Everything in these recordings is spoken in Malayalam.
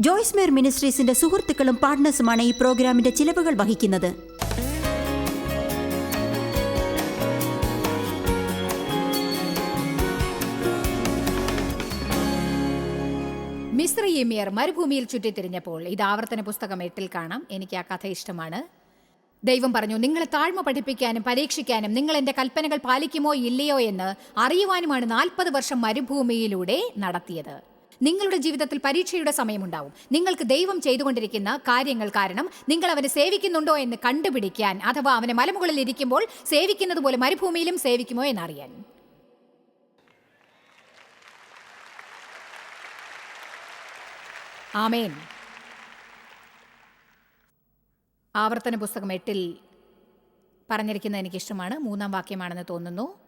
ജോയ്സ് മേർ മിനിസ്ട്രീസിന്റെ സുഹൃത്തുക്കളും പാർട്ട്നേഴ്സുമാണ് ഈ പ്രോഗ്രാമിന്റെ ചിലവുകൾ വഹിക്കുന്നത്. മിശ്രയീമിയർ മരുഭൂമിയിൽ ചുറ്റിത്തിരിഞ്ഞപ്പോൾ ഇത് ആവർത്തന പുസ്തകം എട്ടിൽ കാണാം. എനിക്ക് ആ കഥ ഇഷ്ടമാണ്. ദൈവം പറഞ്ഞു നിങ്ങളെ താഴ്മ പഠിപ്പിക്കാനും പരീക്ഷിക്കാനും നിങ്ങൾ എന്റെ കൽപ്പനകൾ പാലിക്കുമോ ഇല്ലയോ എന്ന് അറിയുവാനുമാണ് നാൽപ്പത് വർഷം മരുഭൂമിയിലൂടെ നടത്തിയത്. നിങ്ങളുടെ ജീവിതത്തിൽ പരീക്ഷയുടെ സമയമുണ്ടാവും. നിങ്ങൾക്ക് ദൈവം ചെയ്തുകൊണ്ടിരിക്കുന്ന കാര്യങ്ങൾ കാരണം നിങ്ങൾ അവനെ സേവിക്കുന്നുണ്ടോ എന്ന് കണ്ടുപിടിക്കാൻ അഥവാ അവനെ മലമുകളിൽ ഇരിക്കുമ്പോൾ സേവിക്കുന്നത് പോലെ മരുഭൂമിയിലും സേവിക്കുമോ എന്നറിയാൻ. ആമേൻ. ആവർത്തന പുസ്തകം എട്ടിൽ പറഞ്ഞിരിക്കുന്നത് എനിക്കിഷ്ടമാണ്. മൂന്നാം വാക്യമാണെന്ന് തോന്നുന്നു.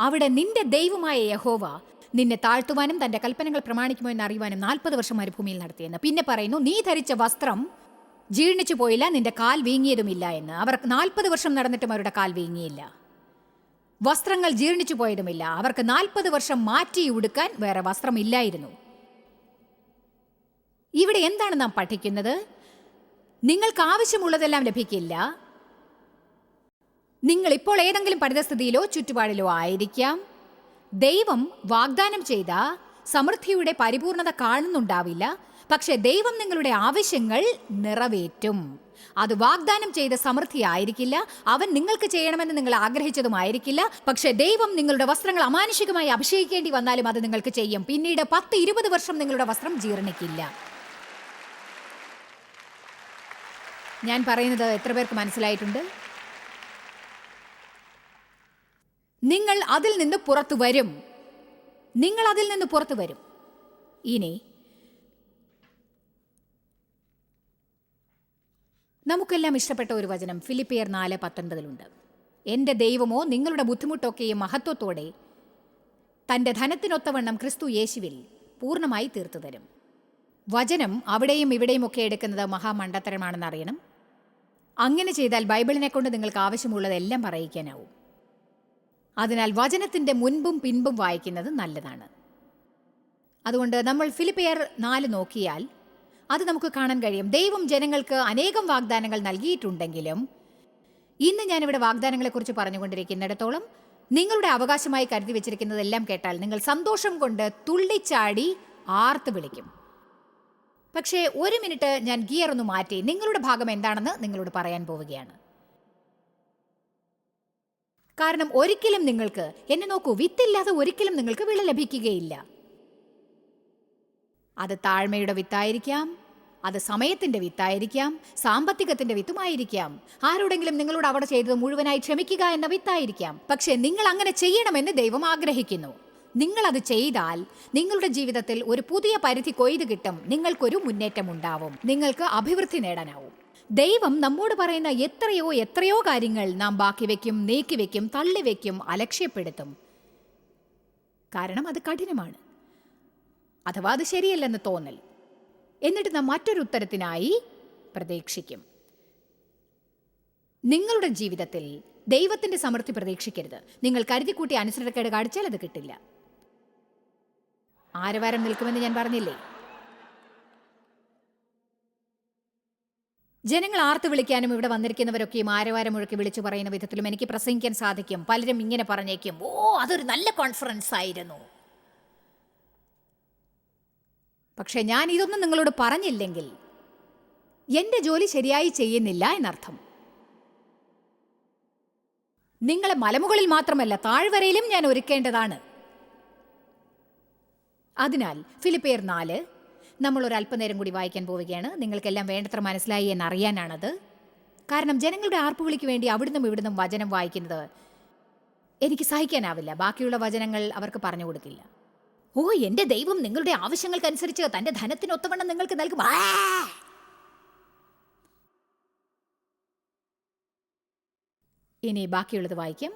അവിടെ നിന്റെ ദൈവമായ യഹോവ നിന്നെ താഴ്ത്തുവാനും തന്റെ കൽപ്പനകൾ പ്രമാണിക്കുമോ എന്ന് അറിയുവാനും നാൽപ്പത് വർഷം മരുഭൂമിയിൽ നടത്തിയെന്ന് പിന്നെ പറയുന്നു നീ ധരിച്ച വസ്ത്രം ജീർണിച്ചു പോയില്ല നിന്റെ കാൽ വീങ്ങിയതുമില്ല എന്ന്. അവർ നാൽപ്പത് വർഷം നടന്നിട്ടും അവരുടെ കാൽ വീങ്ങിയില്ല. വസ്ത്രങ്ങൾ ജീർണിച്ചു പോയതുമില്ല. അവർക്ക് നാൽപ്പത് വർഷം മാറ്റി ഉടുക്കാൻ വേറെ വസ്ത്രമില്ലായിരുന്നു. ഇവിടെ എന്താണ് നാം പഠിക്കുന്നത്? നിങ്ങൾക്ക് ആവശ്യമുള്ളതെല്ലാം ലഭിക്കില്ല. നിങ്ങൾ ഇപ്പോൾ ഏതെങ്കിലും പരിതസ്ഥിതിയിലോ ചുറ്റുപാടിലോ ആയിരിക്കാം. ദൈവം വാഗ്ദാനം ചെയ്ത സമൃദ്ധിയുടെ പരിപൂർണത കാണുന്നുണ്ടാവില്ല. പക്ഷേ ദൈവം നിങ്ങളുടെ ആവശ്യങ്ങൾ നിറവേറ്റും. അത് വാഗ്ദാനം ചെയ്ത സമൃദ്ധി ആയിരിക്കില്ല. അവൻ നിങ്ങൾക്ക് ചെയ്യണമെന്ന് നിങ്ങൾ ആഗ്രഹിച്ചതുമായിരിക്കില്ല പക്ഷേ ദൈവം നിങ്ങളുടെ വസ്ത്രങ്ങൾ അമാനുഷികമായി അഭിഷേകിക്കേണ്ടി വന്നാലും അത് നിങ്ങൾക്ക് ചെയ്യും. പിന്നീട് പത്ത് ഇരുപത് വർഷം നിങ്ങളുടെ വസ്ത്രം ജീർണിക്കില്ല. ഞാൻ പറയുന്നത് എത്ര പേർക്ക് മനസ്സിലായിട്ടുണ്ട്? നിങ്ങൾ അതിൽ നിന്ന് പുറത്തു വരും. നിങ്ങൾ അതിൽ നിന്ന് പുറത്തു വരും. ഇനി നമുക്കെല്ലാം ഇഷ്ടപ്പെട്ട ഒരു വചനം ഫിലിപ്പിയർ നാല് പത്തൊൻപതിലുണ്ട്. എന്റെ ദൈവമോ നിങ്ങളുടെ ബുദ്ധിമുട്ടൊക്കെയും മഹത്വത്തോടെ തന്റെ ധനത്തിനൊത്തവണ്ണം ക്രിസ്തു യേശുവിൽ പൂർണമായി തീർത്തു തരും. വചനം അവിടെയും ഇവിടെയും ഒക്കെ എടുക്കുന്നത് മഹാമണ്ടത്തരമാണെന്ന് അറിയണം. അങ്ങനെ ചെയ്താൽ ബൈബിളിനെ കൊണ്ട് നിങ്ങൾക്ക് ആവശ്യമുള്ളതെല്ലാം പറയിക്കാനാവും. അതിനാൽ വചനത്തിന്റെ മുൻപും പിൻപും വായിക്കുന്നത് നല്ലതാണ്. അതുകൊണ്ട് നമ്മൾ ഫിലിപ്പിയർ നാല് നോക്കിയാൽ അത് നമുക്ക് കാണാൻ കഴിയും. ദൈവം ജനങ്ങൾക്ക് അനേകം വാഗ്ദാനങ്ങൾ നൽകിയിട്ടുണ്ടെങ്കിലും ഇന്ന് ഞാനിവിടെ വാഗ്ദാനങ്ങളെക്കുറിച്ച് പറഞ്ഞുകൊണ്ടിരിക്കുന്നിടത്തോളം നിങ്ങളുടെ അവകാശമായി കരുതി വെച്ചിരിക്കുന്നതെല്ലാം കേട്ടാൽ നിങ്ങൾ സന്തോഷം കൊണ്ട് തുള്ളിച്ചാടി ആർത്ത് വിളിക്കും. പക്ഷേ ഒരു മിനിറ്റ് ഞാൻ ഗിയർ ഒന്ന് മാറ്റി നിങ്ങളുടെ ഭാഗം എന്താണെന്ന് നിങ്ങളോട് പറയാൻ പോവുകയാണ്. കാരണം ഒരിക്കലും നിങ്ങൾക്ക് എന്നെ നോക്കൂ വിത്തില്ലാതെ ഒരിക്കലും നിങ്ങൾക്ക് വിള ലഭിക്കുകയില്ല. അത് താഴ്മയുടെ വിത്തായിരിക്കാം അത് സമയത്തിന്റെ വിത്തായിരിക്കാം സാമ്പത്തികത്തിന്റെ വിത്തുമായിരിക്കാം. ആരോടെങ്കിലും നിങ്ങളോട് അവിടെ ചെയ്തത് മുഴുവനായി ക്ഷമിക്കുക എന്ന വിത്തായിരിക്കാം. പക്ഷേ നിങ്ങൾ അങ്ങനെ ചെയ്യണമെന്ന് ദൈവം ആഗ്രഹിക്കുന്നു. നിങ്ങൾ അത് ചെയ്താൽ നിങ്ങളുടെ ജീവിതത്തിൽ ഒരു പുതിയ പരിധി കൊയ്ത് കിട്ടും നിങ്ങൾക്കൊരു മുന്നേറ്റം ഉണ്ടാവും നിങ്ങൾക്ക് അഭിവൃദ്ധി നേടാനാവും. ദൈവം നമ്മോട് പറയുന്ന എത്രയോ എത്രയോ കാര്യങ്ങൾ നാം ബാക്കി വയ്ക്കും നീക്കിവെക്കും തള്ളിവെക്കും അലക്ഷ്യപ്പെടുത്തും. കാരണം അത് കഠിനമാണ്. അഥവാ അത് ശരിയല്ലെന്ന് തോന്നൽ. എന്നിട്ട് നാം മറ്റൊരു ഉത്തരത്തിനായി പ്രതീക്ഷിക്കും. നിങ്ങളുടെ ജീവിതത്തിൽ ദൈവത്തിന്റെ സമൃദ്ധി പ്രതീക്ഷിക്കരുത്. നിങ്ങൾ കരുതിക്കൂട്ടി അനുസരണക്കേട് കാണിച്ചാൽ അത് കിട്ടില്ല. ആരവാരം നിൽക്കുമെന്ന് ഞാൻ പറഞ്ഞില്ലേ? ജനങ്ങൾ ആർത്തു വിളിക്കാനും ഇവിടെ വന്നിരിക്കുന്നവരൊക്കെയും ആരവാരം മുഴക്കി വിളിച്ചു പറയുന്ന വിധത്തിലും എനിക്ക് പ്രസംഗിക്കാൻ സാധിക്കും. പലരും ഇങ്ങനെ പറഞ്ഞേക്കും. ഓ അതൊരു നല്ല കോൺഫറൻസ് ആയിരുന്നു. പക്ഷെ ഞാൻ ഇതൊന്നും നിങ്ങളോട് പറഞ്ഞില്ലെങ്കിൽ എന്റെ ജോലി ശരിയായി ചെയ്യുന്നില്ല എന്നർത്ഥം. നിങ്ങളെ മലമുകളിൽ മാത്രമല്ല താഴ്വരയിലും ഞാൻ ഒരുക്കേണ്ടതാണ്. അതിനാൽ ഫിലിപ്പേർ നാല് നമ്മൾ ഒരു അല്പനേരം കൂടി വായിക്കാൻ പോവുകയാണ്. നിങ്ങൾക്കെല്ലാം വേണ്ടത്ര മനസ്സിലായി എന്ന് എന്നറിയാനാണത്. കാരണം ജനങ്ങളുടെ ആർപ്പുവിളിക്ക് വേണ്ടി അവിടുന്നും ഇവിടുന്നും വചനം വായിക്കുന്നത് എനിക്ക് സഹിക്കാനാവില്ല. ബാക്കിയുള്ള വചനങ്ങൾ അവർക്ക് പറഞ്ഞു കൊടുക്കില്ല. ഓ എന്റെ ദൈവം നിങ്ങളുടെ ആവശ്യങ്ങൾക്കനുസരിച്ച് തന്റെ ധനത്തിനൊത്തവണ്ണം നിങ്ങൾക്ക് നൽകും! ഇനി ബാക്കിയുള്ളത് വായിക്കാം.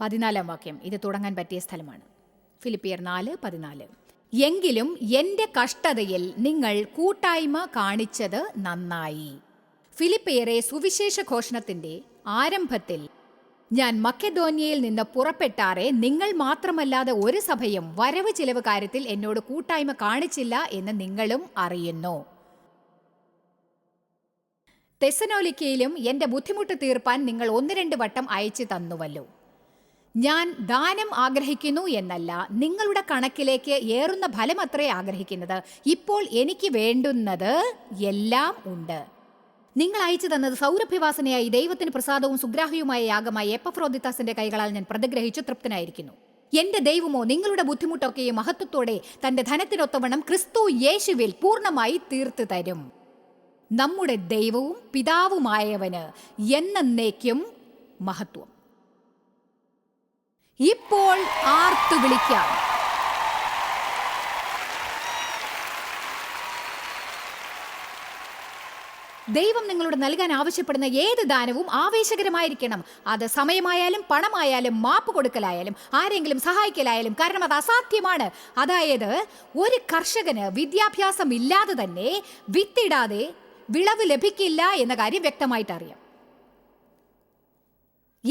പതിനാലാം വാക്യം. ഇത് തുടങ്ങാൻ പറ്റിയ സ്ഥലമാണ്. ഫിലിപ്പിയർ നാല് പതിനാല്. എങ്കിലും എന്റെ കഷ്ടതയിൽ നിങ്ങൾ കൂട്ടായ്മ കാണിച്ചത് നന്നായി. ഫിലിപ്പേറെ സുവിശേഷ ഘോഷണത്തിന്റെ ആരംഭത്തിൽ ഞാൻ മക്കെദോന്യയിൽ നിന്ന് പുറപ്പെട്ടാറെ നിങ്ങൾ മാത്രമല്ലാതെ ഒരു സഭയും വരവ് ചിലവ് കാര്യത്തിൽ എന്നോട് കൂട്ടായ്മ കാണിച്ചില്ല എന്ന് നിങ്ങളും അറിയുന്നു. തെസനോലിക്കയിലും എന്റെ ബുദ്ധിമുട്ട് തീർപ്പാൻ നിങ്ങൾ ഒന്ന് രണ്ട് വട്ടം അയച്ചു തന്നുവല്ലോ. ഞാൻ ദാനം ആഗ്രഹിക്കുന്നു എന്നല്ല നിങ്ങളുടെ കണക്കിലേക്ക് ഏറുന്ന ഫലം അത്രേ ആഗ്രഹിക്കുന്നത്. ഇപ്പോൾ എനിക്ക് വേണ്ടുന്നത് എല്ലാം ഉണ്ട്. നിങ്ങൾ അയച്ചു തന്നത് സൗരഭ്യവാസനയായി ദൈവത്തിന് പ്രസാദവും സുഗ്രാഹ്യവുമായ യാഗമായി എപ്പഫ്രോദിത്താസിന്റെ കൈകളാൽ ഞാൻ പ്രതിഗ്രഹിച്ചു തൃപ്തനായിരിക്കുന്നു. എന്റെ ദൈവമോ നിങ്ങളുടെ ബുദ്ധിമുട്ടൊക്കെയും മഹത്വത്തോടെ തന്റെ ധനത്തിനൊത്തവണ്ണം ക്രിസ്തു യേശുവിൽ പൂർണമായി തീർത്തു തരും. നമ്മുടെ ദൈവവും പിതാവുമായവന് എന്നേക്കും മഹത്വം. ഇപ്പോൾ ആർത്തു വിളിക്കാം. ദൈവം നിങ്ങളോട് നൽകാൻ ആവശ്യപ്പെടുന്ന ഏത് ദാനവും ആവേശകരമായിരിക്കണം. അത് സമയമായാലും പണമായാലും മാപ്പ് കൊടുക്കലായാലും ആരെങ്കിലും സഹായിക്കലായാലും കാരണം അത് അസാധ്യമാണ്. അതായത് ഒരു കർഷകന് വിദ്യാഭ്യാസം ഇല്ലാതെ തന്നെ വിത്തിടാതെ വിളവ് ലഭിക്കില്ല എന്ന കാര്യം വ്യക്തമായിട്ട് അറിയാം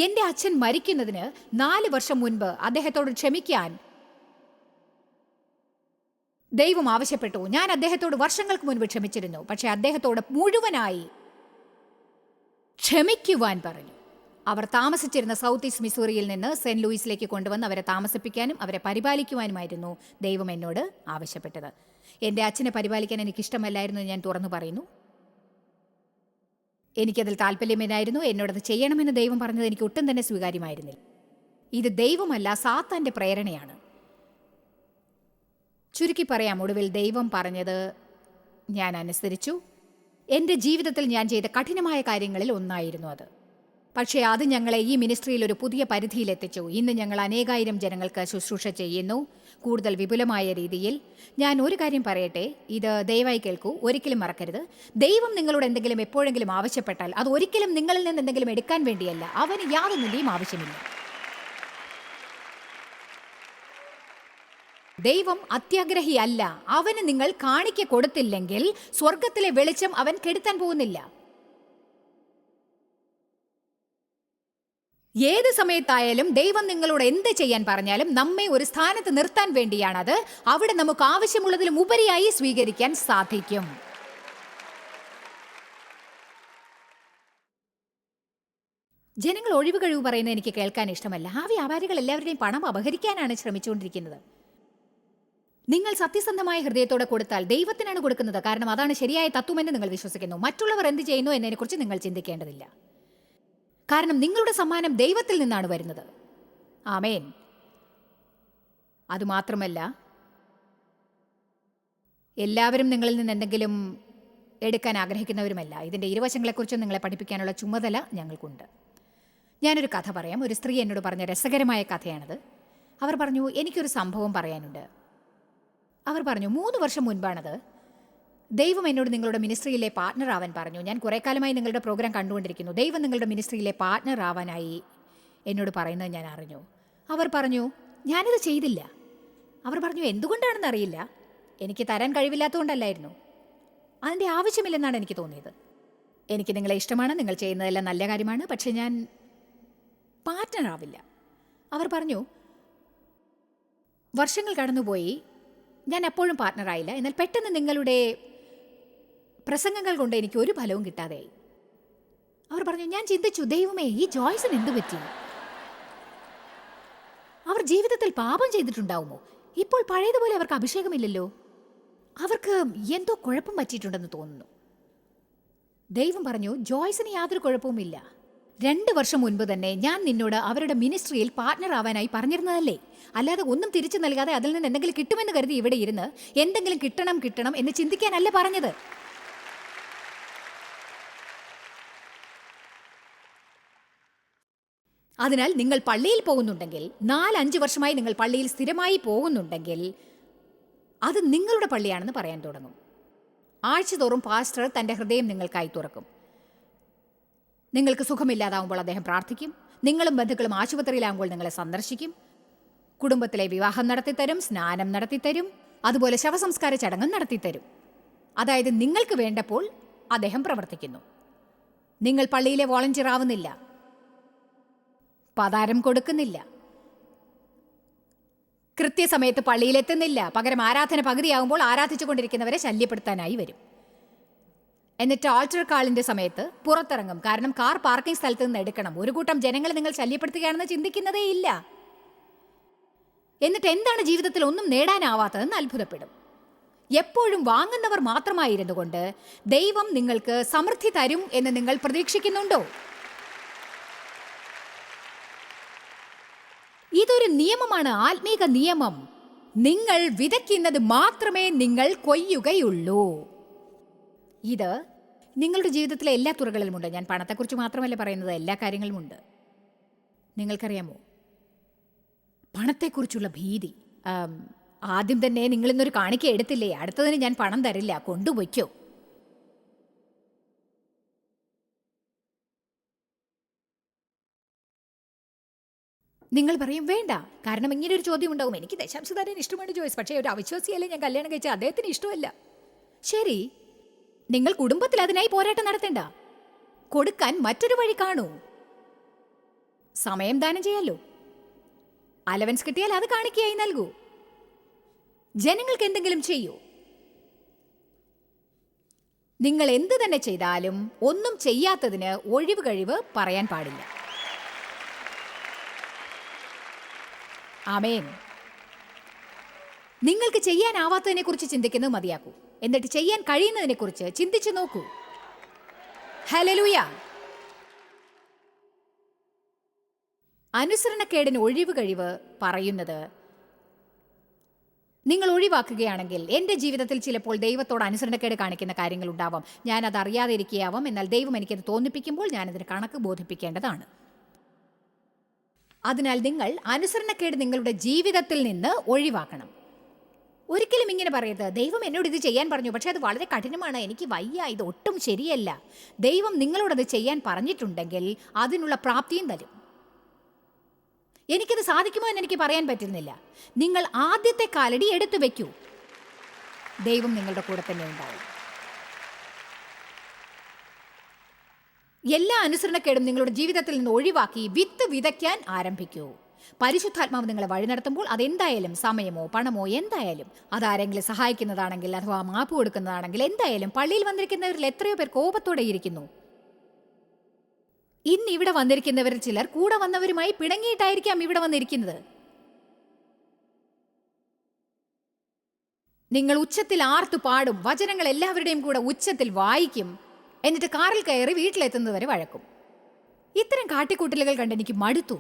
എന്റെ അച്ഛൻ മരിക്കുന്നതിന് നാല് വർഷം മുൻപ് അദ്ദേഹത്തോട് ക്ഷമിക്കാൻ ദൈവം ആവശ്യപ്പെട്ടു. ഞാൻ അദ്ദേഹത്തോട് വർഷങ്ങൾക്ക് മുൻപ് ക്ഷമിച്ചിരുന്നു. പക്ഷെ അദ്ദേഹത്തോട് മുഴുവനായി ക്ഷമിക്കുവാൻ പറഞ്ഞു. അവർ താമസിച്ചിരുന്ന സൗത്ത് ഈസ്റ്റ് മിസൂറിയിൽ നിന്ന് സെന്റ് ലൂയിസിലേക്ക് കൊണ്ടുവന്ന് അവരെ താമസിപ്പിക്കാനും അവരെ പരിപാലിക്കുവാനുമായിരുന്നു ദൈവം എന്നോട് ആവശ്യപ്പെട്ടത്. എന്റെ അച്ഛനെ പരിപാലിക്കാൻ എനിക്കിഷ്ടമല്ലായിരുന്നു ഞാൻ തുറന്നു പറയുന്നു. എനിക്കതിൽ താല്പര്യമില്ലായിരുന്നു. എന്നോടത് ചെയ്യണമെന്ന് ദൈവം പറഞ്ഞത് എനിക്ക് ഒട്ടും തന്നെ സ്വീകാര്യമായിരുന്നില്ല. ഇത് ദൈവമല്ല സാത്താന്റെ പ്രേരണയാണ്. ചുരുക്കി പറയാം ഒടുവിൽ ദൈവം പറഞ്ഞത് ഞാൻ അനുസരിച്ചു. എന്റെ ജീവിതത്തിൽ ഞാൻ ചെയ്ത കഠിനമായ കാര്യങ്ങളിൽ ഒന്നായിരുന്നു അത്. പക്ഷേ അത് ഞങ്ങളെ ഈ മിനിസ്ട്രിയിൽ ഒരു പുതിയ പരിധിയിലെത്തിച്ചു. ഇന്ന് ഞങ്ങൾ അനേകായിരം ജനങ്ങൾക്ക് ശുശ്രൂഷ ചെയ്യുന്നു. കൂടുതൽ വിപുലമായ രീതിയിൽ ഞാൻ ഒരു കാര്യം പറയട്ടെ. ഇത് ദയവായി കേൾക്കൂ. ഒരിക്കലും മറക്കരുത്. ദൈവം നിങ്ങളോട് എന്തെങ്കിലും എപ്പോഴെങ്കിലും ആവശ്യപ്പെട്ടാൽ അത് ഒരിക്കലും നിങ്ങളിൽ നിന്ന് എന്തെങ്കിലും എടുക്കാൻ വേണ്ടിയല്ല. അവന് യാതൊന്നിന്റെയും ആവശ്യമില്ല. ദൈവം അത്യാഗ്രഹിയല്ല. അവന് നിങ്ങൾ കാണിക്ക കൊടുത്തില്ലെങ്കിൽ സ്വർഗത്തിലെ വെളിച്ചം അവൻ കെടുത്താൻ പോകുന്നില്ല. ഏത് സമയത്തായാലും ദൈവം നിങ്ങളോട് എന്ത് ചെയ്യാൻ പറഞ്ഞാലും നമ്മെ ഒരു സ്ഥാനത്ത് നിർത്താൻ വേണ്ടിയാണത്. അവിടെ നമുക്ക് ആവശ്യമുള്ളതിലും ഉപരിയായി സ്വീകരിക്കാൻ സാധിക്കും. ജനങ്ങൾ ഒഴിവ് കഴിവ് പറയുന്നത് എനിക്ക് കേൾക്കാൻ ഇഷ്ടമല്ല. ആ വ്യാപാരികൾ എല്ലാവരുടെയും പണം അപഹരിക്കാനാണ് ശ്രമിച്ചുകൊണ്ടിരിക്കുന്നത്. നിങ്ങൾ സത്യസന്ധമായ ഹൃദയത്തോടെ കൊടുത്താൽ ദൈവത്തിനാണ് കൊടുക്കുന്നത്. കാരണം അതാണ് ശരിയായ തത്വമെന്ന് നിങ്ങൾ വിശ്വസിക്കുന്നു. മറ്റുള്ളവർ എന്ത് ചെയ്യുന്നു എന്നതിനെക്കുറിച്ച് നിങ്ങൾ ചിന്തിക്കേണ്ടതില്ല. കാരണം നിങ്ങളുടെ സമ്മാനം ദൈവത്തിൽ നിന്നാണ് വരുന്നത്. ആമേൻ. അതുമാത്രമല്ല എല്ലാവരും നിങ്ങളിൽ നിന്ന് എന്തെങ്കിലും എടുക്കാൻ ആഗ്രഹിക്കുന്നവരുമല്ല. ഇതിന്റെ ഇരുവശങ്ങളെക്കുറിച്ചും നിങ്ങളെ പഠിപ്പിക്കാനുള്ള ചുമതല ഞങ്ങൾക്കുണ്ട്. ഞാനൊരു കഥ പറയാം. ഒരു സ്ത്രീ എന്നോട് പറഞ്ഞ രസകരമായ കഥയാണത്. അവർ പറഞ്ഞു എനിക്കൊരു സംഭവം പറയാനുണ്ട്. അവർ പറഞ്ഞു മൂന്ന് വർഷം മുൻപാണത് ദൈവം എന്നോട് നിങ്ങളുടെ മിനിസ്ട്രിയിലെ പാർട്ണർ ആവാൻ പറഞ്ഞു. ഞാൻ കുറേ കാലമായി നിങ്ങളുടെ പ്രോഗ്രാം കണ്ടുകൊണ്ടിരിക്കുന്നു. ദൈവം നിങ്ങളുടെ മിനിസ്ട്രിയിലെ പാർട്ണർ ആവാനായി എന്നോട് പറയുന്നത് ഞാൻ അറിഞ്ഞു. അവർ പറഞ്ഞു ഞാനിത് ചെയ്തില്ല. അവർ പറഞ്ഞു എന്തുകൊണ്ടാണെന്ന് അറിയില്ല. എനിക്ക് തരാൻ കഴിവില്ലാത്തതുകൊണ്ടല്ലായിരുന്നു. അതിന്റെ ആവശ്യമില്ലെന്നാണ് എനിക്ക് തോന്നിയത്. എനിക്ക് നിങ്ങളെ ഇഷ്ടമാണ് നിങ്ങൾ ചെയ്യുന്നതെല്ലാം നല്ല കാര്യമാണ് പക്ഷേ ഞാൻ പാർട്ട്ണർ ആവില്ല. അവർ പറഞ്ഞു വർഷങ്ങൾ കടന്നുപോയി. ഞാൻ എപ്പോഴും പാർട്ട്ണറായില്ല എന്നാൽ പെട്ടെന്ന് നിങ്ങളുടെ പ്രസംഗങ്ങൾ കൊണ്ട് എനിക്ക് ഒരു ഫലവും കിട്ടാതെയായി അവർ പറഞ്ഞു ഞാൻ ചിന്തിച്ചു ദൈവമേ ഈ ജോയ്സിന് എന്തു പറ്റി? അവർ ജീവിതത്തിൽ പാപം ചെയ്തിട്ടുണ്ടാവുമോ? ഇപ്പോൾ പഴയതുപോലെ അവർക്ക് അഭിഷേകമില്ലല്ലോ. അവർക്ക് എന്തോ കുഴപ്പം പറ്റിയിട്ടുണ്ടെന്ന് തോന്നുന്നു. ദൈവം പറഞ്ഞു ജോയ്സിന് യാതൊരു കുഴപ്പവുമില്ല. രണ്ട് വർഷം മുൻപ് തന്നെ ഞാൻ നിന്നോട് അവരുടെ മിനിസ്ട്രിയിൽ പാർട്ണർ ആവാനായി പറഞ്ഞിരുന്നതല്ലേ? അല്ലാതെ ഒന്നും തിരിച്ചു നൽകാതെ അതിൽ നിന്ന് എന്തെങ്കിലും കിട്ടുമെന്ന് കരുതി ഇവിടെ ഇരുന്ന് എന്തെങ്കിലും കിട്ടണം കിട്ടണം എന്ന് ചിന്തിക്കാനല്ല പറഞ്ഞത്. അതിനാൽ നിങ്ങൾ പള്ളിയിൽ പോകുന്നുണ്ടെങ്കിൽ നാലഞ്ച് വർഷമായി നിങ്ങൾ പള്ളിയിൽ സ്ഥിരമായി പോകുന്നുണ്ടെങ്കിൽ അത് നിങ്ങളുടെ പള്ളിയാണെന്ന് പറയാൻ തുടങ്ങും. ആഴ്ചതോറും പാസ്റ്റർ തന്റെ ഹൃദയം നിങ്ങൾക്കായി തുറക്കും. നിങ്ങൾക്ക് സുഖമില്ലാതാവുമ്പോൾ അദ്ദേഹം പ്രാർത്ഥിക്കും. നിങ്ങളും ബന്ധുക്കളും ആശുപത്രിയിലാകുമ്പോൾ നിങ്ങളെ സന്ദർശിക്കും. കുടുംബത്തിലെ വിവാഹം നടത്തിത്തരും സ്നാനം നടത്തിത്തരും അതുപോലെ ശവസംസ്കാര ചടങ്ങും നടത്തിത്തരും. അതായത് നിങ്ങൾക്ക് വേണ്ടപ്പോൾ അദ്ദേഹം പ്രവർത്തിക്കുന്നു. നിങ്ങൾ പള്ളിയിലെ വോളണ്ടിയർ ആവുന്നില്ല. പതാരം കൊടുക്കുന്നില്ല. കൃത്യസമയത്ത് പള്ളിയിലെത്തുന്നില്ല. പകരം ആരാധന പകുതിയാകുമ്പോൾ ആരാധിച്ചുകൊണ്ടിരിക്കുന്നവരെ ശല്യപ്പെടുത്താനായി വരും. എന്നിട്ട് ആൾട്ടർ കാളിന്റെ സമയത്ത് പുറത്തിറങ്ങും. കാരണം കാർ പാർക്കിംഗ് സ്ഥലത്ത് നിന്ന് എടുക്കണം. ഒരു കൂട്ടം ജനങ്ങളെ നിങ്ങൾ ശല്യപ്പെടുത്തുകയാണെന്ന് ചിന്തിക്കുന്നതേ ഇല്ല. എന്നിട്ട് എന്താണ് ജീവിതത്തിൽ ഒന്നും നേടാനാവാത്തതെന്ന് അത്ഭുതപ്പെടും. എപ്പോഴും വാങ്ങുന്നവർ മാത്രമായിരുന്നു കൊണ്ട് ദൈവം നിങ്ങൾക്ക് സമൃദ്ധി തരും എന്ന് നിങ്ങൾ പ്രതീക്ഷിക്കുന്നുണ്ടോ? ഇതൊരു നിയമമാണ് ആത്മീക നിയമം. നിങ്ങൾ വിതയ്ക്കുന്നത് മാത്രമേ നിങ്ങൾ കൊയ്യുകയുള്ളൂ. ഇത് നിങ്ങളുടെ ജീവിതത്തിലെ എല്ലാ തുറകളിലുമുണ്ട്. ഞാൻ പണത്തെക്കുറിച്ച് മാത്രമല്ല പറയുന്നത് എല്ലാ കാര്യങ്ങളുമുണ്ട് നിങ്ങൾക്കറിയാമോ? പണത്തെക്കുറിച്ചുള്ള ഭീതി ആദ്യം തന്നെ നിങ്ങളിന്നൊരു കാണിക്ക എടുത്തില്ലേ? അടുത്തതിന് ഞാൻ പണം തരില്ല കൊണ്ടുപോയിക്കോ നിങ്ങൾ പറയും വേണ്ട കാരണം ഇങ്ങനെ ഒരു ചോദ്യം ഉണ്ടാവും. എനിക്ക് ദശാംശധാരൻ ഇഷ്ടമാണ് ജോയ്സ്. പക്ഷേ ഒരു അവിശ്വാസിയല്ലേ ഞാൻ കല്യാണം കഴിച്ച അദ്ദേഹത്തിന് ഇഷ്ടമല്ല. ശരി നിങ്ങൾ കുടുംബത്തിൽ അതിനായി പോരാട്ടം നടത്തേണ്ട. കൊടുക്കാൻ മറ്റൊരു വഴി കാണൂ. സമയം ദാനം ചെയ്യാലോ. അലവൻസ് കിട്ടിയാൽ അത് കാണിക്കയായി നൽകൂ. ജനങ്ങൾക്ക് എന്തെങ്കിലും ചെയ്യൂ. നിങ്ങൾ എന്ത് തന്നെ ചെയ്താലും ഒന്നും ചെയ്യാത്തതിന് ഒഴിവ് കഴിവ് പറയാൻ പാടില്ല. ആമേൻ. നിങ്ങൾക്ക് ചെയ്യാനാവാത്തതിനെ കുറിച്ച് ചിന്തിക്കുന്നത് മതിയാക്കൂ. എന്നിട്ട് ചെയ്യാൻ കഴിയുന്നതിനെ കുറിച്ച് ചിന്തിച്ചു നോക്കൂ. ഹലലൂയ അനുസരണക്കേടിന് ഒഴിവ് കഴിവ് പറയുന്നത് നിങ്ങൾ ഒഴിവാക്കുകയാണെങ്കിൽ എന്റെ ജീവിതത്തിൽ ചിലപ്പോൾ ദൈവത്തോട് അനുസരണക്കേട് കാണിക്കുന്ന കാര്യങ്ങൾ ഉണ്ടാവാം. ഞാൻ അത് അറിയാതെ ഇരിക്കുകയാവാം എന്നാൽ ദൈവം എനിക്കത് തോന്നിപ്പിക്കുമ്പോൾ ഞാനതിന് കണക്ക് ബോധിപ്പിക്കേണ്ടതാണ്. അതിനാൽ നിങ്ങൾ അനുസരണക്കേട് നിങ്ങളുടെ ജീവിതത്തിൽ നിന്ന് ഒഴിവാക്കണം. ഒരിക്കലും ഇങ്ങനെ പറയരുത്. ദൈവം എന്നോട് ഇത് ചെയ്യാൻ പറഞ്ഞു. പക്ഷേ അത് വളരെ കഠിനമാണ്. എനിക്ക് വയ്യ. ഇത് ഒട്ടും ശരിയല്ല. ദൈവം നിങ്ങളോടത് ചെയ്യാൻ പറഞ്ഞിട്ടുണ്ടെങ്കിൽ അതിനുള്ള പ്രാപ്തിയും തരും. എനിക്കത് സാധിക്കുമോ എന്ന് എനിക്ക് പറയാൻ പറ്റുന്നില്ല. നിങ്ങൾ ആദ്യത്തെ കാലടി എടുത്തു വെക്കൂ. ദൈവം നിങ്ങളുടെ കൂടെ തന്നെ ഉണ്ടാവും. എല്ലാ അനുസരണക്കേടും നിങ്ങളുടെ ജീവിതത്തിൽ നിന്ന് ഒഴിവാക്കി വിത്ത് വിതയ്ക്കാൻ ആരംഭിക്കൂ. പരിശുദ്ധാത്മാവ് നിങ്ങളെ വഴി നടത്തുമ്പോൾ അതെന്തായാലും സമയമോ പണമോ എന്തായാലും അതാരെങ്കിലും സഹായിക്കുന്നതാണെങ്കിൽ അഥവാ മാപ്പ് കൊടുക്കുന്നതാണെങ്കിൽ എന്തായാലും പള്ളിയിൽ വന്നിരിക്കുന്നവരിൽ എത്രയോ പേർ കോപത്തോടെ ഇരിക്കുന്നു. ഇന്ന് ഇവിടെ വന്നിരിക്കുന്നവരിൽ ചിലർ കൂടെ വന്നവരുമായി പിണങ്ങിയിട്ടായിരിക്കാം ഇവിടെ വന്നിരിക്കുന്നത്. നിങ്ങൾ ഉച്ചത്തിൽ ആർത്തു പാടും വചനങ്ങൾ എല്ലാവരുടെയും കൂടെ ഉച്ചത്തിൽ വായിക്കും. എന്നിട്ട് കാറിൽ കയറി വീട്ടിലെത്തുന്നതുവരെ വഴക്കും. ഇത്തരം കാട്ടിക്കൂട്ടലുകൾ കണ്ട് എനിക്ക് മടുത്തു.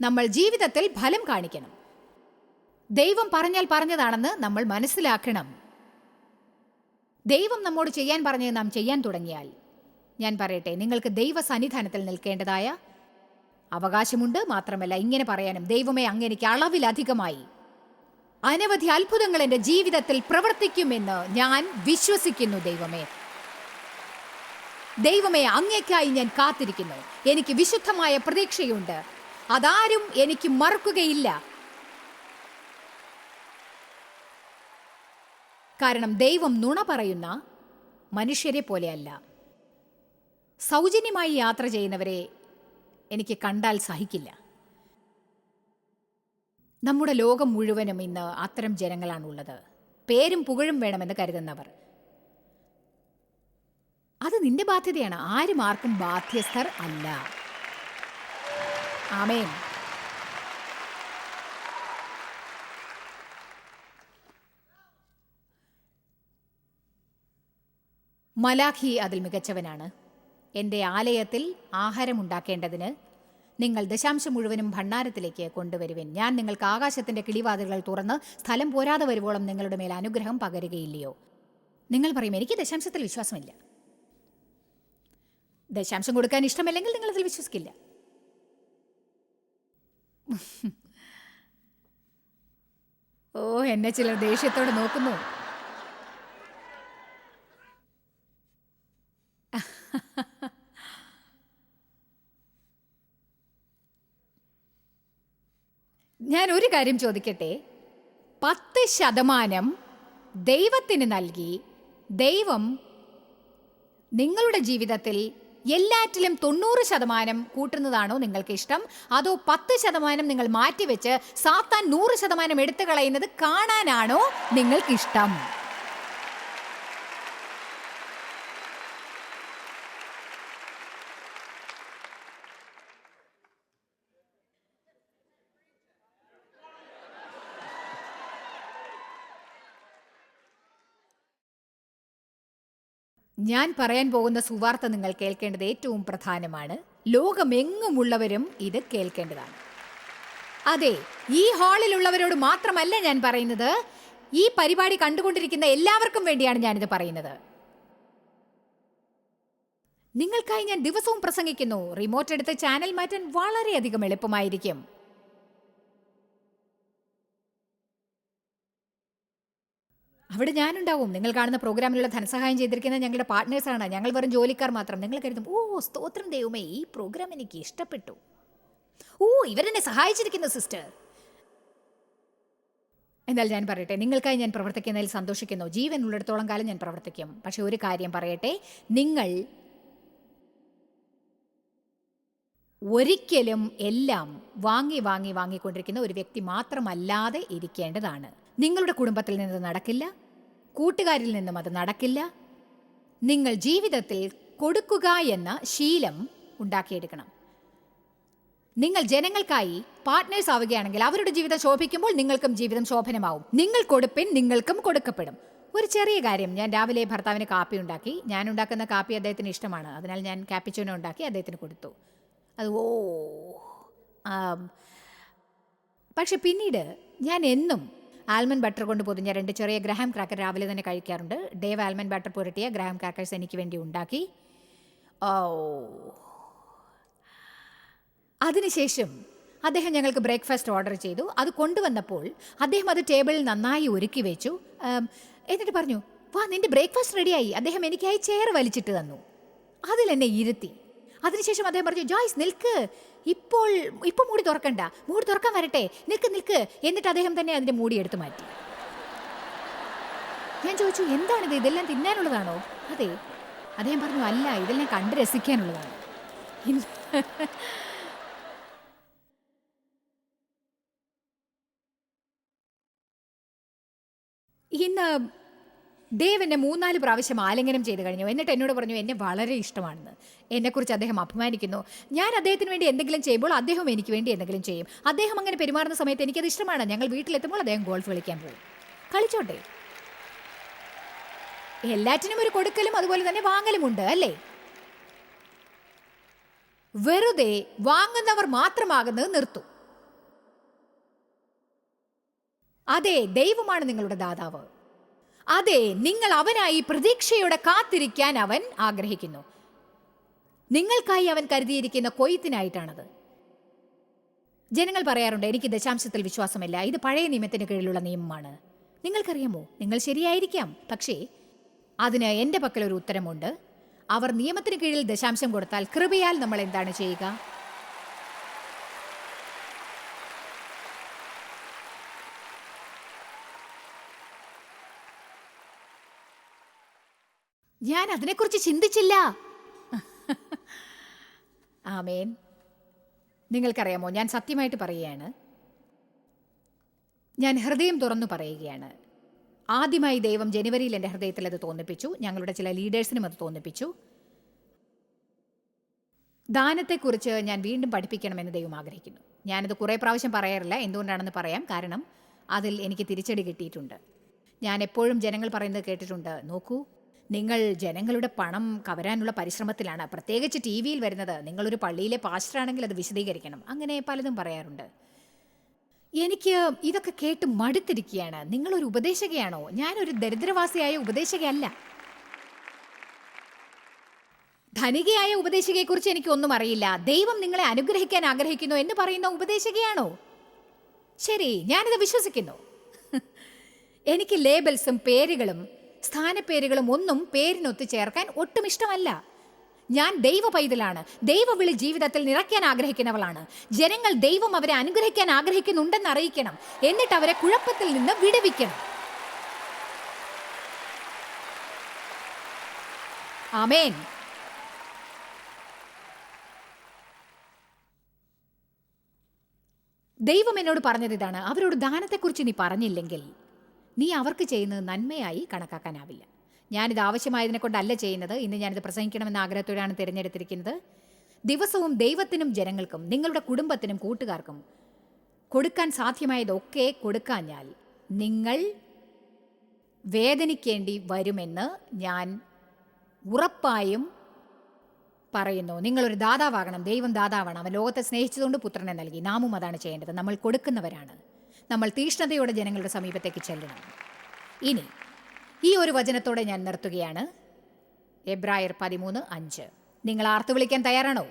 നമ്മൾ ജീവിതത്തിൽ ഫലം കാണിക്കണം. ദൈവം പറഞ്ഞാൽ പറഞ്ഞതാണെന്ന് നമ്മൾ മനസ്സിലാക്കണം. ദൈവം നമ്മോട് ചെയ്യാൻ പറഞ്ഞത് നാം ചെയ്യാൻ തുടങ്ങിയാൽ. ഞാൻ പറയട്ടെ നിങ്ങൾക്ക് ദൈവ സന്നിധാനത്തിൽ നിൽക്കേണ്ടതായ അവകാശമുണ്ട്. മാത്രമല്ല ഇങ്ങനെ പറയാനും ദൈവമേ അങ്ങനെ അളവിലധികമായി അനവധി അത്ഭുതങ്ങൾ എന്റെ ജീവിതത്തിൽ പ്രവർത്തിക്കുമെന്ന് ഞാൻ വിശ്വസിക്കുന്നു ദൈവമേ. ദൈവമേ അങ്ങേക്കായി ഞാൻ കാത്തിരിക്കുന്നു. എനിക്ക് വിശുദ്ധമായ പ്രതീക്ഷയുണ്ട്. അതാരും എനിക്ക് മറക്കുകയില്ല. കാരണം ദൈവം നുണ പറയുന്ന മനുഷ്യരെ പോലെയല്ല. സൗജന്യമായി യാത്ര ചെയ്യുന്നവരെ എനിക്ക് കണ്ടാൽ സഹിക്കില്ല. നമ്മുടെ ലോകം മുഴുവനും ഇന്ന് അത്തരം ജനങ്ങളാണുള്ളത്. പേരും പുകഴും വേണമെന്ന് കരുതുന്നവർ. അത് നിന്റെ ബാധ്യതയാണ്. ആരും ആർക്കും ബാധ്യസ്ഥർ അല്ല. ആമേൻ. മലാഖി അതിൽ മികച്ചവനാണ്. എന്റെ ആലയത്തിൽ ആഹാരമുണ്ടാക്കേണ്ടതിന് നിങ്ങൾ ദശാംശം മുഴുവനും ഭണ്ണാരത്തിലേക്ക് കൊണ്ടുവരുവിൻ. ഞാൻ നിങ്ങൾക്ക് ആകാശത്തിന്റെ കിളിവാതിലുകൾ തുറന്ന് സ്ഥലം പോരാതെ വരുവോളം നിങ്ങളുടെ മേൽ അനുഗ്രഹം പകരുകയില്ലയോ? നിങ്ങൾ പറയും എനിക്ക് ദശാംശത്തിൽ വിശ്വാസമില്ല. ദശാംശം കൊടുക്കാൻ ഇഷ്ടമല്ലെങ്കിൽ നിങ്ങൾ അതിൽ വിശ്വസിക്കില്ല. ഓ എന്നെ ചിലർ ദേഷ്യത്തോടെ നോക്കുന്നു. ഞാൻ ഒരു കാര്യം ചോദിക്കട്ടെ? പത്ത് ശതമാനം ദൈവത്തിന് നൽകി ദൈവം നിങ്ങളുടെ ജീവിതത്തിൽ എല്ലാറ്റിലും തൊണ്ണൂറ് ശതമാനം കൂട്ടുന്നതാണോ നിങ്ങൾക്ക് ഇഷ്ടം? അതോ പത്ത് ശതമാനം നിങ്ങൾ മാറ്റിവെച്ച് സാത്താൻ നൂറ് ശതമാനം എടുത്തു കളയുന്നത് കാണാനാണോ നിങ്ങൾക്ക് ഞാൻ പറയാൻ പോകുന്ന സുവാർത്ത നിങ്ങൾ കേൾക്കേണ്ടത് ഏറ്റവും പ്രധാനമാണ്. ലോകമെങ്ങുമുള്ളവരും ഇത് കേൾക്കേണ്ടതാണ്. അതെ ഈ ഹാളിലുള്ളവരോട് മാത്രമല്ല ഞാൻ പറയുന്നത്. ഈ പരിപാടി കണ്ടുകൊണ്ടിരിക്കുന്ന എല്ലാവർക്കും വേണ്ടിയാണ് ഞാനിത് പറയുന്നത്. നിങ്ങൾക്കായി ഞാൻ ദിവസവും പ്രസംഗിക്കുന്നു. റിമോട്ട് എടുത്ത് ചാനൽ മാറ്റാൻ വളരെയധികം എളുപ്പമായിരിക്കും. അവിടെ ഞാനുണ്ടാവും. നിങ്ങൾ കാണുന്ന പ്രോഗ്രാമിലുള്ള ധനസഹായം ചെയ്തിരിക്കുന്ന ഞങ്ങളുടെ പാർട്ട്നേഴ്സാണ് ഞങ്ങൾ വെറും ജോലിക്കാർ മാത്രം. നിങ്ങൾ കരുതും ഓ സ്തോത്രം ദൈവമേ ഈ പ്രോഗ്രാം എനിക്ക് ഇഷ്ടപ്പെട്ടു. ഓ ഇവരെന്നെ സഹായിച്ചിരിക്കുന്നു സിസ്റ്റർ എന്നാൽ ഞാൻ പറയട്ടെ നിങ്ങൾക്കായി ഞാൻ പ്രവർത്തിക്കുന്നതിൽ സന്തോഷിക്കുന്നു. ജീവൻ ഉള്ളിടത്തോളം കാലം ഞാൻ പ്രവർത്തിക്കും. പക്ഷെ ഒരു കാര്യം പറയട്ടെ നിങ്ങൾ ഒരിക്കലും എല്ലാം വാങ്ങി വാങ്ങി വാങ്ങിക്കൊണ്ടിരിക്കുന്ന ഒരു വ്യക്തി മാത്രമല്ലാതെ ഇരിക്കേണ്ടതാണ്. നിങ്ങളുടെ കുടുംബത്തിൽ നിന്ന് നടക്കില്ല. കൂട്ടുകാരിൽ നിന്നും അത് നടക്കില്ല. നിങ്ങൾ ജീവിതത്തിൽ കൊടുക്കുക എന്ന ശീലം ഉണ്ടാക്കിയെടുക്കണം. നിങ്ങൾ ജനങ്ങൾക്കായി പാർട്ട്നേഴ്സ് ആവുകയാണെങ്കിൽ അവരുടെ ജീവിതം ശോഭിക്കുമ്പോൾ നിങ്ങൾക്കും ജീവിതം ശോഭനമാവും. നിങ്ങൾ കൊടുപ്പിൻ നിങ്ങൾക്കും കൊടുക്കപ്പെടും. ഒരു ചെറിയ കാര്യം ഞാൻ രാവിലെ ഭർത്താവിന് കാപ്പി ഉണ്ടാക്കി ഞാൻ ഉണ്ടാക്കുന്ന കാപ്പി അദ്ദേഹത്തിന് ഇഷ്ടമാണ്. അതിനാൽ ഞാൻ കാപ്പിച്ചോന ഉണ്ടാക്കി അദ്ദേഹത്തിന് കൊടുത്തു. അത് ഓ. പക്ഷെ പിന്നീട് ഞാൻ എന്നും ആൽമണ്ട് ബട്ടർ കൊണ്ട് പൊതിഞ്ഞ രണ്ട് ചെറിയ ഗ്രഹാം ക്രാക്കർ രാവിലെ തന്നെ കഴിക്കാറുണ്ട്. ഡേവ് ആൽമണ്ട് ബട്ടർ പുരട്ടിയ ഗ്രഹാം ക്രാക്കേഴ്സ് എനിക്ക് വേണ്ടി ഉണ്ടാക്കി. ഓ. അതിനുശേഷം അദ്ദേഹം ഞങ്ങൾക്ക് ബ്രേക്ക്ഫാസ്റ്റ് ഓർഡർ ചെയ്തു. അത് കൊണ്ടുവന്നപ്പോൾ അദ്ദേഹം അത് ടേബിളിൽ നന്നായി ഒരുക്കി വെച്ചു. എന്നിട്ട് പറഞ്ഞു വാ നിന്റെ ബ്രേക്ക്ഫാസ്റ്റ് റെഡിയായി. അദ്ദേഹം എനിക്കായി ചെയർ വലിച്ചിട്ട് തന്നു. അതിൽ എന്നെ ഇരുത്തി. അതിനുശേഷം അദ്ദേഹം പറഞ്ഞു ജോയ്സ് നിൽക്ക്. ഇപ്പോൾ ഇപ്പോൾ മൂടി തുറക്കണ്ട. മൂടി തുറക്കാൻ വരട്ടെ. നിൽക്ക് നിൽക്ക്. എന്നിട്ട് അദ്ദേഹം തന്നെ അതിന്റെ മൂടി എടുത്തു മാറ്റി. ഞാൻ ചോദിച്ചു എന്താണിത്? ഇതെല്ലാം തിന്നാനുള്ളതാണോ? അതെ. അദ്ദേഹം പറഞ്ഞു അല്ല ഇതെല്ലാം കണ്ട് രസിക്കാനുള്ളതാണ്. ഇന്ന് ദേവ് എന്നെ മൂന്നാൽ പ്രാവശ്യം ആലിംഗനം ചെയ്ത് കഴിഞ്ഞു. എന്നിട്ട് എന്നോട് പറഞ്ഞു എന്നെ വളരെ ഇഷ്ടമാണെന്ന്. എന്നെക്കുറിച്ച് അദ്ദേഹം അഭിമാനിക്കുന്നു. ഞാൻ അദ്ദേഹത്തിന് വേണ്ടി എന്തെങ്കിലും ചെയ്യുമ്പോൾ അദ്ദേഹം എനിക്ക് വേണ്ടി എന്തെങ്കിലും ചെയ്യും. അദ്ദേഹം അങ്ങനെ പെരുമാറുന്ന സമയത്ത് എനിക്കത് ഇഷ്ടമാണ്. ഞങ്ങൾ വീട്ടിലെത്തുമ്പോൾ അദ്ദേഹം ഗോൾഫ് കളിക്കാൻ പോകും. കളിച്ചോട്ടെ. എല്ലാറ്റിനും ഒരു കൊടുക്കലും അതുപോലെ തന്നെ വാങ്ങലുമുണ്ട് അല്ലേ? വെറുതെ വാങ്ങുന്നവർ മാത്രമാകുന്നത് നിർത്തു. അതെ ദൈവമാണ് നിങ്ങളുടെ ദാതാവ്. അതെ നിങ്ങൾ അവനായി പ്രതീക്ഷയോടെ കാത്തിരിക്കാൻ അവൻ ആഗ്രഹിക്കുന്നു. നിങ്ങൾക്കായി അവൻ കരുതിയിരിക്കുന്ന കൊയ്ത്തിനായിട്ടാണത്. ജനങ്ങൾ പറയാറുണ്ട് എനിക്ക് ദശാംശത്തിൽ വിശ്വാസമില്ല. ഇത് പഴയ നിയമത്തിന് കീഴിലുള്ള നിയമമാണ്. നിങ്ങൾക്കറിയാമോ? നിങ്ങൾ ശരിയായിരിക്കാം. പക്ഷേ അതിന് എന്റെ പക്കലൊരു ഉത്തരമുണ്ട്. അവർ നിയമത്തിന് കീഴിൽ ദശാംശം കൊടുത്താൽ കൃപയാൽ നമ്മൾ എന്താണ് ചെയ്യുക? ഞാൻ അതിനെക്കുറിച്ച് ചിന്തിച്ചില്ല. ആമേൻ. നിങ്ങൾക്കറിയാമോ ഞാൻ സത്യമായിട്ട് പറയുകയാണ്. ഞാൻ ഹൃദയം തുറന്നു പറയുകയാണ്. ആദ്യമായി ദൈവം ജനുവരിയിൽ എന്റെ ഹൃദയത്തിൽ അത് തോന്നിപ്പിച്ചു. ഞങ്ങളുടെ ചില ലീഡേഴ്സിനും അത് തോന്നിപ്പിച്ചു. ദാനത്തെക്കുറിച്ച് ഞാൻ വീണ്ടും പഠിപ്പിക്കണമെന്ന് ദൈവം ആഗ്രഹിക്കുന്നു. ഞാനത് കുറേ പ്രാവശ്യം പറയാറില്ല എന്തുകൊണ്ടാണെന്ന് പറയാം. കാരണം അതിൽ എനിക്ക് തിരിച്ചടി കിട്ടിയിട്ടുണ്ട്. ഞാൻ എപ്പോഴും ജനങ്ങൾ പറയുന്നത് കേട്ടിട്ടുണ്ട് നോക്കൂ നിങ്ങൾ ജനങ്ങളുടെ പണം കവരാനുള്ള പരിശ്രമത്തിലാണ്. പ്രത്യേകിച്ച് ടി വിയിൽ വരുന്നത്. നിങ്ങളൊരു പള്ളിയിലെ പാസ്റ്ററാണെങ്കിൽ അത് വിശദീകരിക്കണം. അങ്ങനെ പലതും പറയാറുണ്ട്. എനിക്ക് ഇതൊക്കെ കേട്ട് മടുത്തിരിക്കുകയാണ്. നിങ്ങളൊരു ഉപദേശകയാണോ? ഞാനൊരു ദരിദ്രവാസിയായ ഉപദേശകയല്ല. ധനികയായ ഉപദേശകയെക്കുറിച്ച് എനിക്കൊന്നും അറിയില്ല. ദൈവം നിങ്ങളെ അനുഗ്രഹിക്കാൻ ആഗ്രഹിക്കുന്നു എന്ന് പറയുന്ന ഉപദേശകയാണോ? ശരി ഞാനിത് വിശ്വസിക്കുന്നു. എനിക്ക് ലേബൽസും പേരുകളും സ്ഥാനപ്പേരുകളും ഒന്നും പേരിനൊത്ത് ചേർക്കാൻ ഒട്ടും ഇഷ്ടമല്ല. ഞാൻ ദൈവ പൈതലാണ് ദൈവവിളി ജീവിതത്തിൽ നിറയ്ക്കാൻ ആഗ്രഹിക്കുന്നവളാണ്. ജനങ്ങൾ ദൈവം അവരെ അനുഗ്രഹിക്കാൻ ആഗ്രഹിക്കുന്നുണ്ടെന്ന് അറിയിക്കണം. എന്നിട്ട് അവരെ കുഴപ്പത്തിൽ നിന്ന് വിടുവിക്കണം. ആമേൻ. ദൈവം എന്നോട് പറഞ്ഞത് ഇതാണ്. അവരോട് ദാനത്തെക്കുറിച്ച് നീ പറഞ്ഞില്ലെങ്കിൽ നീ അവർക്ക് ചെയ്യുന്നത് നന്മയായി കണക്കാക്കാനാവില്ല. ഞാനിത് ആവശ്യമായതിനെ കൊണ്ടല്ല ചെയ്യുന്നത്. ഇന്ന് ഞാനിത് പ്രസംഗിക്കണമെന്ന ആഗ്രഹത്തോടെയാണ് തിരഞ്ഞെടുത്തിരിക്കുന്നത്. ദിവസവും ദൈവത്തിനും ജനങ്ങൾക്കും നിങ്ങളുടെ കുടുംബത്തിനും കൂട്ടുകാർക്കും കൊടുക്കാൻ സാധ്യമായതൊക്കെ കൊടുക്കാഞ്ഞാൽ നിങ്ങൾ വേദനിക്കേണ്ടി വരുമെന്ന് ഞാൻ ഉറപ്പായും പറയുന്നു. നിങ്ങളൊരു ദാതാവാകണം. ദൈവം ദാതാവാണ്. അവൻ ലോകത്തെ സ്നേഹിച്ചതുകൊണ്ട് പുത്രനെ നൽകി. നാമും അതാണ് ചെയ്യേണ്ടത്. നമ്മൾ കൊടുക്കുന്നവരാണ്. നമ്മൾ തീഷ്ണതയോടെ ജനങ്ങളുടെ സമീപത്തേക്ക് ചെല്ലണം. ഇനി ഈ ഒരു വചനത്തോടെ ഞാൻ നിർത്തുകയാണ്. എബ്രായർ പതിമൂന്ന് അഞ്ച്. നിങ്ങൾ ആർത്തു വിളിക്കാൻ തയ്യാറാണോ?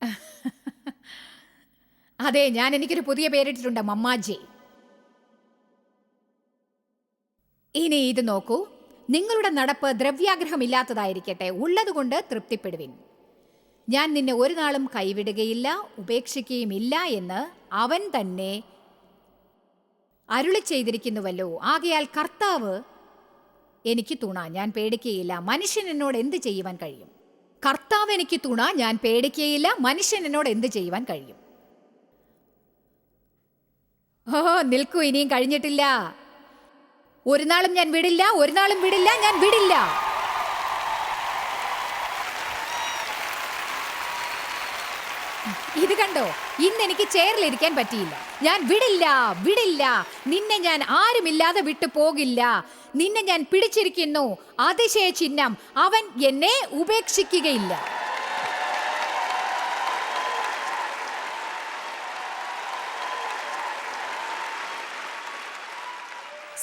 അതെ ഞാൻ എനിക്കൊരു പുതിയ പേരിട്ടിട്ടുണ്ട് മമ്മാജി. ഇനി ഇത് നോക്കൂ. നിങ്ങളുടെ നടപ്പ് ദ്രവ്യാഗ്രഹമില്ലാത്തതായിരിക്കട്ടെ ഉള്ളതുകൊണ്ട് തൃപ്തിപ്പെടുവിൻ. ഞാൻ നിന്നെ ഒരു നാളും കൈവിടുകയില്ല ഉപേക്ഷിക്കുകയുമില്ല എന്ന് അവൻ തന്നെ അരുളി ചെയ്തിരിക്കുന്നുവല്ലോ. ആകയാൽ കർത്താവ് എനിക്ക് തുണ ഞാൻ പേടിക്കുകയില്ല. മനുഷ്യൻ എന്നോട് എന്ത് ചെയ്യുവാൻ കഴിയും? കർത്താവ് എനിക്ക് തുണ ഞാൻ പേടിക്കുകയില്ല. മനുഷ്യൻ എന്നോട് എന്ത് ചെയ്യുവാൻ കഴിയും? ഓ നിൽക്കൂ ഇനിയും കഴിഞ്ഞിട്ടില്ല. ഒരു നാളും ഞാൻ വിടില്ല ഒരു നാളും വിടില്ല ഞാൻ വിടില്ല. ഇത് കണ്ടോ? ഇന്ന് എനിക്ക് ചെയറിലിരിക്കാൻ പറ്റിയില്ല. ഞാൻ വിടില്ല വിടില്ല. നിന്നെ ഞാൻ ആരുമില്ലാതെ വിട്ടു പോകില്ല. നിന്നെ ഞാൻ പിടിച്ചിരിക്കുന്നു. അതിശയ ചിഹ്നം. അവൻ എന്നെ ഉപേക്ഷിക്കുകയില്ല.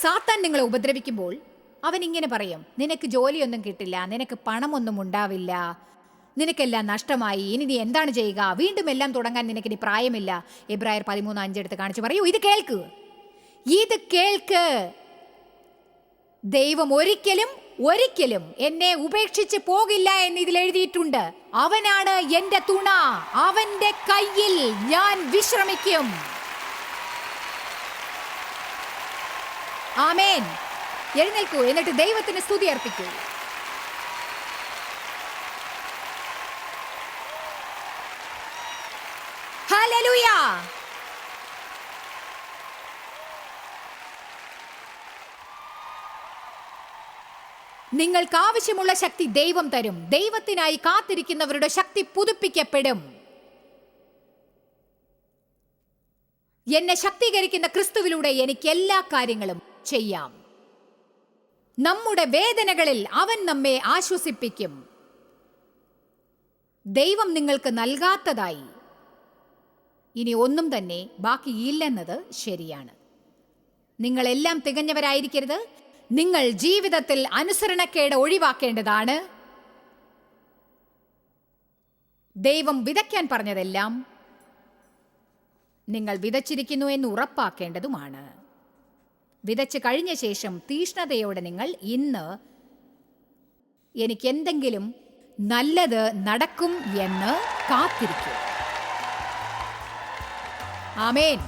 സാത്താൻ നിങ്ങളെ ഉപദ്രവിക്കുമ്പോൾ അവൻ ഇങ്ങനെ പറയും നിനക്ക് ജോലിയൊന്നും കിട്ടില്ല നിനക്ക് പണമൊന്നും ഉണ്ടാവില്ല. നിനക്കെല്ലാം നഷ്ടമായി. ഇനി നീ എന്താണ് ചെയ്യുക? വീണ്ടും എല്ലാം തുടങ്ങാൻ നിനക്കിനി പ്രായമില്ല. എബ്രായർ പതിമൂന്ന് അഞ്ചെടുത്ത് കാണിച്ചു. പറയൂ ഇത് കേൾക്ക്. ഇത് കേൾക്ക്. ദൈവം ഒരിക്കലും ഒരിക്കലും എന്നെ ഉപേക്ഷിച്ച് പോകില്ല എന്ന് ഇതിൽ എഴുതിയിട്ടുണ്ട്. അവനാണ് എന്റെ തുണ. അവന്റെ കയ്യിൽ ഞാൻ വിശ്രമിക്കും. ആമേൻ. എഴുന്നേൽക്കൂ. എന്നിട്ട് ദൈവത്തിന് സ്തുതി അർപ്പിക്കൂ. നിങ്ങൾക്ക് ആവശ്യമുള്ള ശക്തി ദൈവം തരും. ദൈവത്തിനായി കാത്തിരിക്കുന്നവരുടെ ശക്തി പുതുപ്പിക്കപ്പെടും. എന്നെ ശക്തീകരിക്കുന്ന ക്രിസ്തുവിലൂടെ എനിക്ക് എല്ലാ കാര്യങ്ങളും ചെയ്യാം. നമ്മുടെ വേദനകളിൽ അവൻ നമ്മെ ആശ്വസിപ്പിക്കും. ദൈവം നിങ്ങൾക്ക് നൽകാത്തതായി. ഇനി ഒന്നും തന്നെ ബാക്കിയില്ലെന്നത് ശരിയാണ്. നിങ്ങളെല്ലാം തികഞ്ഞവരായിരിക്കരുത്. നിങ്ങൾ ജീവിതത്തിൽ അനുസരണക്കേട് ഒഴിവാക്കേണ്ടതാണ്. ദൈവം വിതയ്ക്കാൻ പറഞ്ഞതെല്ലാം നിങ്ങൾ വിതച്ചിരിക്കുന്നു എന്ന് ഉറപ്പാക്കേണ്ടതുമാണ്. വിതച്ച് കഴിഞ്ഞ ശേഷം തീഷ്ണതയോടെ നിങ്ങൾ ഇന്ന് എനിക്കെന്തെങ്കിലും നല്ലത് നടക്കും എന്ന് കാത്തിരിക്കും ആമേൻ.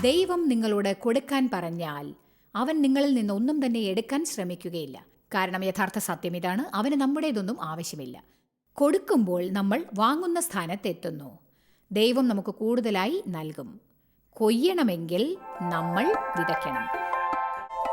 ദൈവം നിങ്ങളോട് കൊടുക്കാൻ പറഞ്ഞാൽ അവൻ നിങ്ങളിൽ നിന്ന് ഒന്നും തന്നെ എടുക്കാൻ ശ്രമിക്കുകയില്ല. കാരണം യഥാർത്ഥ സത്യം ഇതാണ് അവന് നമ്മുടേതൊന്നും ആവശ്യമില്ല. കൊടുക്കുമ്പോൾ നമ്മൾ വാങ്ങുന്ന സ്ഥാനത്തെത്തുന്നു ദൈവം നമുക്ക് കൂടുതലായി നൽകും. കൊയ്യണമെങ്കിൽ നമ്മൾ വിതയ്ക്കണം.